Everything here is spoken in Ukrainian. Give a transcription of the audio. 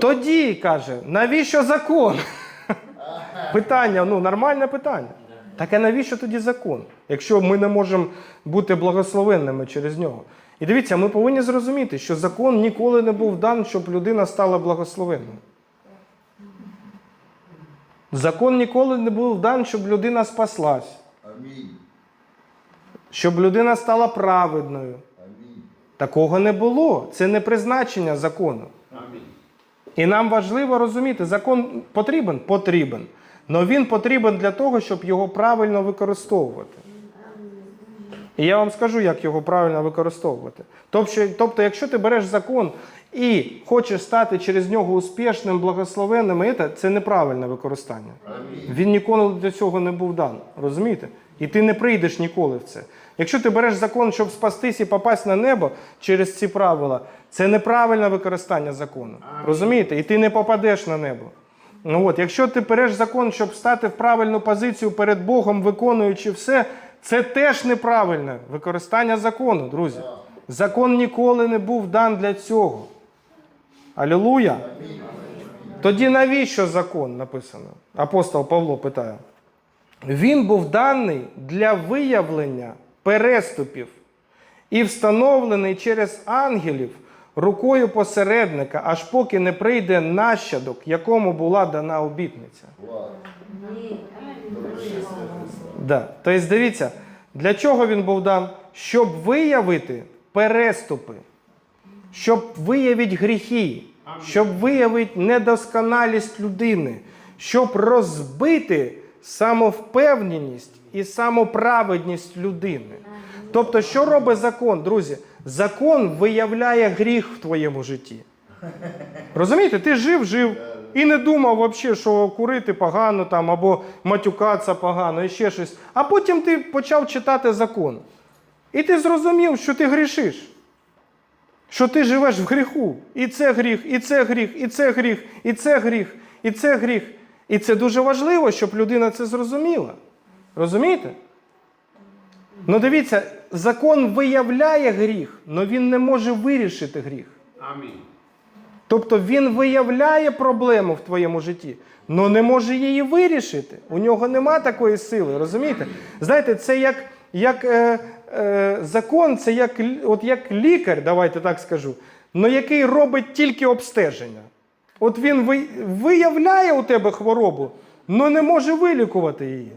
Тоді каже, навіщо закон? Питання, ну нормальне питання. Так а навіщо тоді закон, якщо ми не можемо бути благословенними через нього? І дивіться, ми повинні зрозуміти, що закон ніколи не був дан, щоб людина стала благословенною. Закон ніколи не був дан, щоб людина спаслась, Амінь. щоб людина стала праведною. Амінь. Такого не було. Це не призначення закону. І нам важливо розуміти, закон потрібен? Потрібен. Але він потрібен для того, щоб його правильно використовувати. І я вам скажу, як його правильно використовувати. Тобто, тобто якщо ти береш закон і хочеш стати через нього успішним, благословенним, це, неправильне використання. Він ніколи до цього не був дан. Розумієте? І ти не прийдеш ніколи в це. Якщо ти береш закон, щоб спастись і попасть на небо через ці правила, це неправильне використання закону. Розумієте? І ти не попадеш на небо. Ну от, якщо ти береш закон, щоб стати в правильну позицію перед Богом, виконуючи все, це теж неправильне використання закону, друзі. Закон ніколи не був дан для цього. Алілуя! Тоді навіщо закон написано? Апостол Павло питає. Він був даний для виявлення переступів і встановлений через ангелів рукою посередника, аж поки не прийде нащадок, якому була дана обітниця. Да. Тобто, дивіться, для чого він був дан? Щоб виявити переступи, щоб виявити гріхи, щоб виявити недосконалість людини, щоб розбити самовпевненість і самоправедність людини. Тобто, що робить закон, друзі? Закон виявляє гріх в твоєму житті. Розумієте, ти жив, жив і не думав взагалі, що курити погано там, або матюкатися погано, і ще щось. А потім ти почав читати закон. І ти зрозумів, що ти грішиш. Що ти живеш в гріху. І це гріх, і це гріх, і це гріх, і це гріх, і це гріх. І це дуже важливо, щоб людина це зрозуміла. Розумієте? Ну дивіться, закон виявляє гріх, але він не може вирішити гріх. Амінь. Тобто він виявляє проблему в твоєму житті, але не може її вирішити. У нього нема такої сили, розумієте? Знаєте, це як, як е, е, закон, це як, от як лікар, давайте так скажу, але який робить тільки обстеження. От він ви- виявляє у тебе хворобу, але не може вилікувати її.